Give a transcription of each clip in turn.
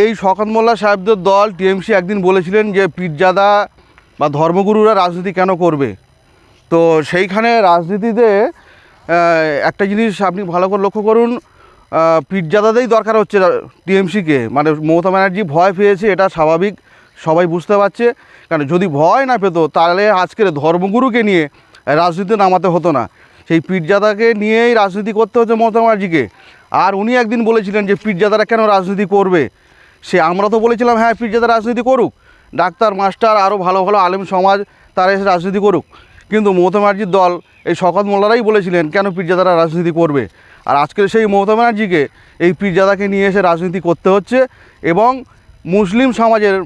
এই শকত মোল্লা সাহেবদের দল টিএমসি একদিন বলেছিলেন যে পীরজাদা বা ধর্মগুরুরা রাজনীতি কেন করবে। তো সেইখানে রাজনীতিতে একটা জিনিস আপনি ভালো করে লক্ষ্য করুন আহ, পীরজাদাদেরই দরকার হচ্ছে টিএমসিকে। মানে মমতা ব্যানার্জি ভয় পেয়েছে এটা স্বাভাবিক সবাই বুঝতে পারছে। কারণ যদি ভয় না পেতো তাহলে আজকের ধর্মগুরুকে নিয়ে রাজনীতি নামাতে হতো না। সেই পীরজাদাকে নিয়েই রাজনীতি করতে হচ্ছে মমতা ব্যানার্জিকে। আর উনি একদিন বলেছিলেন যে, পীরজাদারা কেন রাজনীতি করবে? সে, আমরা তো বলেছিলাম হ্যাঁ পীরজাদা রাজনীতি করুক। ডাক্তার, মাস্টার আরও ভালো ভালো আলেম সমাজ, তারা এসে রাজনীতি করুক। কিন্তু মমতা ব্যানার্জির দল, এই শকত মোল্লারাই বলেছিলেন, কেন পীরজাদারা রাজনীতি করবে? আর আজকের সেই মমতা ব্যানার্জিকে, এই পীরজাদাকে নিয়ে এসে রাজনীতি করতে হচ্ছে এবং মুসলিম সমাজের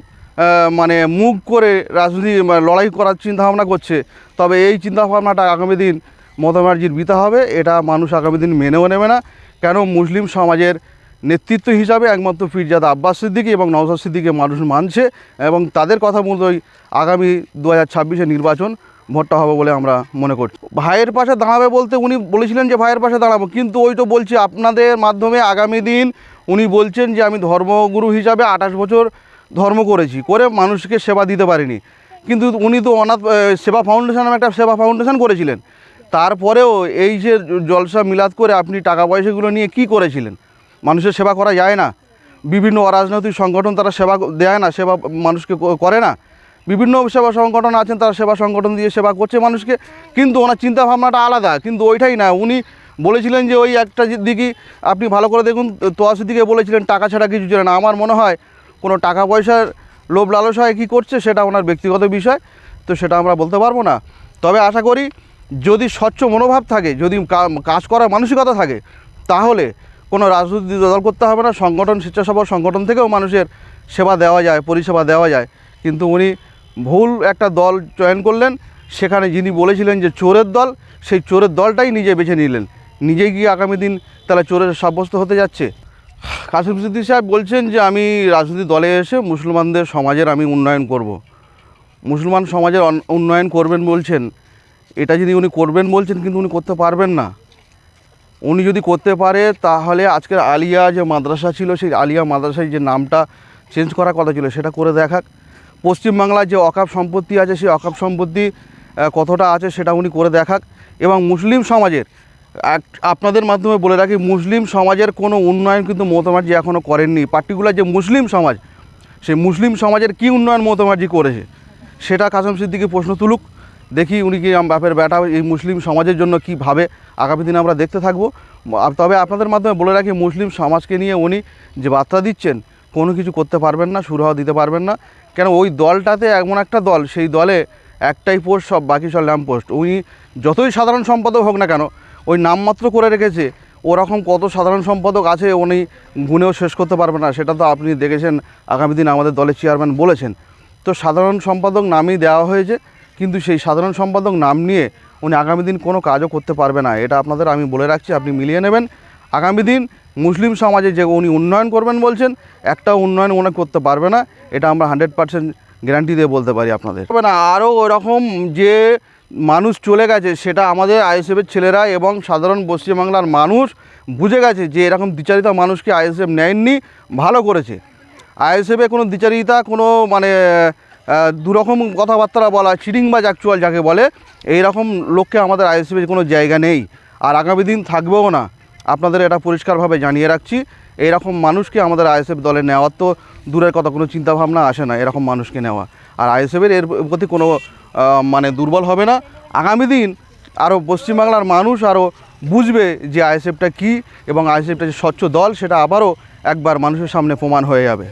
মানে মুখ করে রাজনীতি মানে লড়াই করার চিন্তাভাবনা করছে। তবে এই চিন্তাভাবনাটা আগামী দিন মমতা ব্যানার্জির বিতা হবে, এটা মানুষ আগামী দিন মেনেও নেবে না। কেন মুসলিম সমাজের নেতৃত্ব হিসাবে একমাত্র ফিরজাদ আব্বাস সিদ্দিকি এবং নওসাদ সিদ্দিকে মানুষ মানছে এবং তাদের কথা মতোই আগামী দু হাজার নির্বাচন ভোটটা হবে বলে আমরা মনে করছি ভাইয়ের পাশে দাঁড়াবে বলতে উনি বলেছিলেন যে ভাইয়ের পাশে দাঁড়াবো, কিন্তু ওই তো বলছি আপনাদের মাধ্যমে আগামী দিন উনি বলছেন যে আমি ধর্মগুরু হিসাবে আঠাশ বছর ধর্ম করেছি, করে মানুষকে সেবা দিতে পারিনি। কিন্তু উনি তো অনাথ সেবা ফাউন্ডেশন একটা সেবা ফাউন্ডেশন করেছিলেন। তারপরেও এই যে জলসা মিলাদ করে আপনি টাকা পয়সাগুলো নিয়ে কি করেছিলেন? মানুষের সেবা করা যায় না। বিভিন্ন অরাজনৈতিক সংগঠন তারা সেবা দেয় না, সেবা মানুষকে করে না। বিভিন্ন সেবা সংগঠন আছেন, তারা সেবা সংগঠন দিয়ে সেবা করছে মানুষকে। কিন্তু ওনার চিন্তা ভাবনাটা আলাদা। কিন্তু ওইটাই না, উনি বলেছিলেন যে ওই একটা দিকে আপনি ভালো করে দেখুন তোয়াশি দিকে বলেছিলেন, টাকা ছাড়া কিছু ছিল না। আমার মনে হয় কোনো টাকা পয়সার লোভ লালসায় কী করছে সেটা ওনার ব্যক্তিগত বিষয়, তো সেটা আমরা বলতে পারব না। তবে আশা করি যদি স্বচ্ছ মনোভাব থাকে, যদি কাজ করার মানসিকতা থাকে, তাহলে কোনো রাজনৈতিক দল করতে হবে না, সংগঠন, স্বেচ্ছাসেবক সংগঠন থেকেও মানুষের সেবা দেওয়া যায়, পরিষেবা দেওয়া যায়। কিন্তু উনি ভুল একটা দল চয়ন করলেন, সেখানে যিনি বলেছিলেন যে চোরের দল, সেই চোরের দলটাই নিজে বেছে নিলেন। নিজে গিয়ে আগামী দিন তাহলে চোরের সাব্যস্ত হতে যাচ্ছে? কাসিম সিদ্দিক সাহেব বলছেন যে, আমি রাজনৈতিক দলে এসে মুসলমানদের সমাজের আমি উন্নয়ন করব। মুসলমান সমাজের উন্নয়ন করবেন বলছেন। এটা যদি উনি করবেন বলছেন, কিন্তু উনি করতে পারবেন না। উনি যদি করতে পারে, তাহলে আজকের আলিয়া যে মাদ্রাসা ছিল, সেই আলিয়া মাদ্রাসায় যে নামটা চেঞ্জ করার কথা ছিল, সেটা করে দেখাক। পশ্চিমবাংলার যে অকাপ সম্পত্তি আছে, সেই অকাপ সম্পত্তি কতটা আছে সেটা উনি করে দেখাক। এবং মুসলিম সমাজের আপনাদের মাধ্যমে বলে রাখি, মুসলিম সমাজের কোনো উন্নয়ন কিন্তু মমতা এখনও করেননি। পার্টিকুলার যে মুসলিম সমাজ, সেই মুসলিম সমাজের কী উন্নয়ন মমতা করেছে, সেটা কাসম সিদ্দিকি প্রশ্ন তুলুক। দেখি উনি কি বাপের বেটা এই মুসলিম সমাজের জন্য কী ভাবে আগামী দিনে আমরা দেখতে থাকব। তবে আপনাদের মাধ্যমে বলে রাখি, মুসলিম সমাজকে নিয়ে উনি যে বার্তা দিচ্ছেন, কোনো কিছু করতে পারবেন না, সুরাহা দিতে পারবেন না। কেন ওই দলটাতে এমন একটা দল, সেই দলে একটাই পোস্ট, সব বাকি সব ল্যাম্প পোস্ট। উনি যতই সাধারণ সম্পাদক হোক না কেন, ওই নামমাত্র করে রেখেছে, ওরকম কত সাধারণ সম্পাদক আছে উনি গুণেও শেষ করতে পারবেন না, সেটা তো আপনি দেখেছেন, আগামী দিন আমাদের দলের চেয়ারম্যান বলেছেন। তো সাধারণ সম্পাদক নামই দেওয়া হয়েছে কিন্তু সেই সাধারণ সম্পাদক নাম নিয়ে উনি আগামী দিন কোনো কাজও করতে পারবে না। এটা আপনাদের আমি বলে রাখছি, আপনি মিলিয়ে নেবেন। আগামী দিন মুসলিম সমাজে যে উনি উন্নয়ন করবেন বলছেন, একটা উন্নয়ন উনি করতে পারবে না, এটা আমরা হান্ড্রেড পার্সেন্ট গ্যারান্টি দিয়ে বলতে পারি আপনাদের। তবে না, আরও ওরকম যে মানুষ চলে গেছে, সেটা আমাদের আইএসএফের ছেলেরা এবং সাধারণ পশ্চিমবাংলার মানুষ বুঝে গেছে যে এরকম দ্বিচারিতা মানুষকে আইএসএফ নেয়নি, ভালো করেছে। আইএসএফে কোনো দ্বিচারিতা, কোনো মানে দুরকম কথাবার্তা বলা চিটিংবাজ অ্যাকচুয়াল যাকে বলে এই রকম লোককে আমাদের আইএসএফের কোনো জায়গা নেই। আর আগামী দিন থাকবেও না। আপনাদের এটা পরিষ্কারভাবে জানিয়ে রাখছি। এইরকম মানুষকে আমাদের আইএসএফ দলে নেওয়ার তো দূরের কথা, কোনো চিন্তাভাবনা আসে না এরকম মানুষকে নেওয়া। আর আইএসএফের এর প্রতি কোনো মানে দুর্বল হবে না। আগামী দিন আরও পশ্চিমবাংলার মানুষ আরও বুঝবে যে আইএসএফটা কী এবং আইএসএফটা যে স্বচ্ছ দল, সেটা আবারও একবার মানুষের সামনে প্রমাণ হয়ে যাবে।